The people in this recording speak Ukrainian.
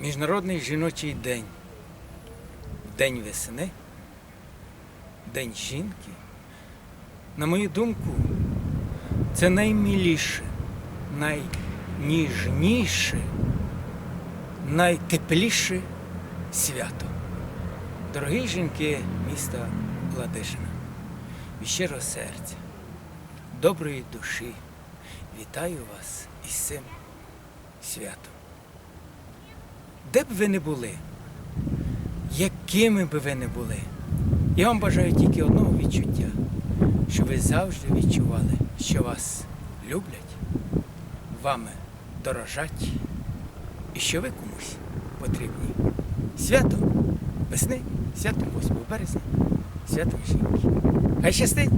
Міжнародний жіночий день. День весни, День жінки. На мою думку, це найміліше, найніжніше, найтепліше свято. Дорогі жінки міста Ладижина, від щирого серця, доброї душі, вітаю вас із цим святом. Де б ви не були, якими б ви не були, я вам бажаю тільки одного відчуття, що ви завжди відчували, що вас люблять, вами дорожать і що ви комусь потрібні. Святом весни, святом 8 березня, святом жінки. Хай щастить!